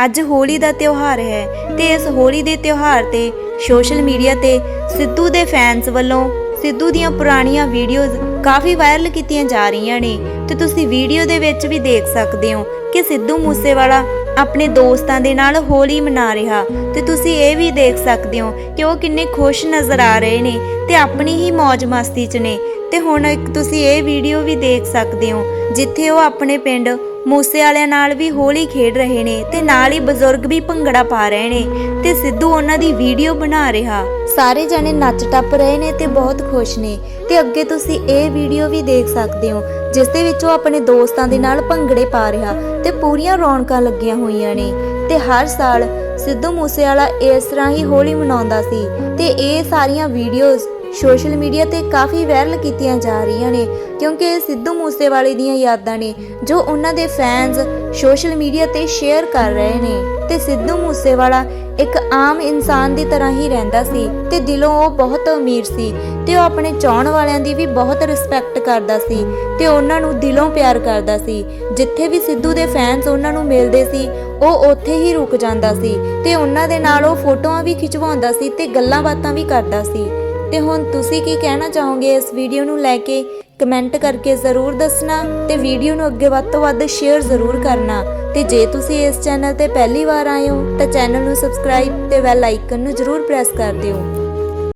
ਅੱਜ ਹੋਲੀ ਦਾ ਤਿਉਹਾਰ ਹੈ ਤੇ ਇਸ ਹੋਲੀ ਦੇ ਤਿਉਹਾਰ ਤੇ ਸੋਸ਼ਲ ਮੀਡੀਆ ਤੇ ਸਿੱਧੂ ਦੇ ਫੈਨਸ ਵੱਲੋਂ ਸਿੱਧੂ ਦੀਆਂ ਪੁਰਾਣੀਆਂ ਵੀਡੀਓਜ਼ ਕਾਫੀ ਵਾਇਰਲ ਕੀਤੀਆਂ ਜਾ ਰਹੀਆਂ ਨੇ ਤੇ ਤੁਸੀਂ ਵੀਡੀਓ ਦੇ ਵਿੱਚ ਵੀ ਦੇਖ ਸਕਦੇ ਹੋ ਕਿ ਸਿੱਧੂ ਮੂਸੇਵਾਲਾ ਆਪਣੇ ਦੋਸਤਾਂ ਦੇ ਨਾਲ ਹੋਲੀ ਮਨਾ ਰਿਹਾ ਤੇ ਤੁਸੀਂ ਇਹ ਵੀ ਦੇਖ ਸਕਦੇ ਹੋ ਕਿ ਉਹ ਕਿੰਨੇ ਖੁਸ਼ ਨਜ਼ਰ ਆ ਰਹੇ ਨੇ ਤੇ ਆਪਣੀ ਹੀ ਮौज ਮਸਤੀ 'ਚ ਨੇ ਤੇ ਹੁਣ ਇੱਕ ਤੁਸੀਂ ਇਹ ਵੀਡੀਓ ਵੀ ਦੇਖ ਸਕਦੇ ਹੋ ਜਿੱਥੇ ਉਹ ਆਪਣੇ ਪਿੰਡ ਮੂਸੇ ਵਾਲਿਆਂ ਨਾਲ ਵੀ ਹੋਲੀ ਖੇਡ ਰਹੇ ਨੇ ਤੇ ਨਾਲ ਹੀ ਬਜ਼ੁਰਗ ਵੀ ਭੰਗੜਾ ਪਾ ਰਹੇ ਨੇ ਤੇ ਸਿੱਧੂ ਉਹਨਾਂ ਦੀ ਵੀਡੀਓ ਬਣਾ ਰਿਹਾ। ਸਾਰੇ ਜਣੇ ਨੱਚ ਟੱਪ ਰਹੇ ਨੇ ਤੇ ਬਹੁਤ ਖੁਸ਼ ਨੇ ਤੇ ਅੱਗੇ ਤੁਸੀਂ ਇਹ ਵੀਡੀਓ ਵੀ ਦੇਖ ਸਕਦੇ ਹੋ, ਜਿਸ ਦੇ ਵਿੱਚ ਉਹ ਆਪਣੇ ਦੋਸਤਾਂ ਦੇ ਨਾਲ ਭੰਗੜੇ ਪਾ ਰਿਹਾ ਤੇ ਪੂਰੀਆਂ ਰੌਣਕਾਂ ਲੱਗੀਆਂ ਹੋਈਆਂ ਨੇ ਤੇ ਹਰ ਸਾਲ ਸਿੱਧੂ ਮੂਸੇਵਾਲਾ ਇਸ ਤਰ੍ਹਾਂ ਹੀ ਹੋਲੀ ਮਨਾਉਂਦਾ ਸੀ ਤੇ ਇਹ ਸਾਰੀਆਂ ਵੀਡੀਓਜ਼ ਸੋਸ਼ਲ ਮੀਡੀਆ ਤੇ ਕਾਫੀ ਵਾਇਰਲ ਕੀਤੀਆਂ ਜਾ ਰਹੀਆਂ ਨੇ, ਕਿਉਂਕਿ ਇਹ ਸਿੱਧੂ ਮੂਸੇਵਾਲੇ ਦੀਆਂ ਯਾਦਾਂ ਨੇ, ਜੋ ਉਹਨਾਂ ਦੇ ਫੈਨਸ ਸੋਸ਼ਲ ਮੀਡੀਆ ਤੇ ਸ਼ੇਅਰ ਕਰ ਰਹੇ ਨੇ। ਤੇ ਸਿੱਧੂ ਮੂਸੇਵਾਲਾ ਇੱਕ ਆਮ ਇਨਸਾਨ ਦੀ ਤਰ੍ਹਾਂ ਹੀ ਰਹਿੰਦਾ ਸੀ ਤੇ ਦਿਲੋਂ ਉਹ ਬਹੁਤ ਅਮੀਰ ਸੀ ਤੇ ਉਹ ਆਪਣੇ ਚਾਹਣ ਵਾਲਿਆਂ ਦੀ ਵੀ ਬਹੁਤ ਰਿਸਪੈਕਟ ਕਰਦਾ ਸੀ ਤੇ ਉਹਨਾਂ ਨੂੰ ਦਿਲੋਂ ਪਿਆਰ ਕਰਦਾ ਸੀ। ਜਿੱਥੇ ਵੀ ਸਿੱਧੂ ਦੇ ਫੈਨਸ ਉਹਨਾਂ ਨੂੰ ਮਿਲਦੇ ਸੀ, ਉਹ ਉੱਥੇ ਹੀ ਰੁਕ ਜਾਂਦਾ ਸੀ ਤੇ ਉਹਨਾਂ ਦੇ ਨਾਲ ਉਹ ਫੋਟੋਆਂ ਵੀ ਖਿਚਵਾਉਂਦਾ ਸੀ ਤੇ ਗੱਲਾਂ ਬਾਤਾਂ ਵੀ ਕਰਦਾ ਸੀ। ਤੇ ਹੁਣ ਤੁਸੀਂ ਕੀ ਕਹਿਣਾ ਚਾਹੋਗੇ ਇਸ ਵੀਡੀਓ ਨੂੰ ਲੈ ਕੇ? ਕਮੈਂਟ ਕਰਕੇ ਜ਼ਰੂਰ ਦੱਸਣਾ ਤੇ ਵੀਡੀਓ ਨੂੰ ਅੱਗੇ ਵੱਧ ਤੋਂ ਵੱਧ ਸ਼ੇਅਰ ਜ਼ਰੂਰ ਕਰਨਾ। ਤੇ ਜੇ ਤੁਸੀਂ ਇਸ ਚੈਨਲ ਤੇ ਪਹਿਲੀ ਵਾਰ ਆਏ ਹੋ ਤਾਂ ਚੈਨਲ ਨੂੰ ਸਬਸਕ੍ਰਾਈਬ ਤੇ ਬੈਲ ਆਈਕਨ ਨੂੰ ਜ਼ਰੂਰ ਪ੍ਰੈਸ ਕਰ ਦਿਓ।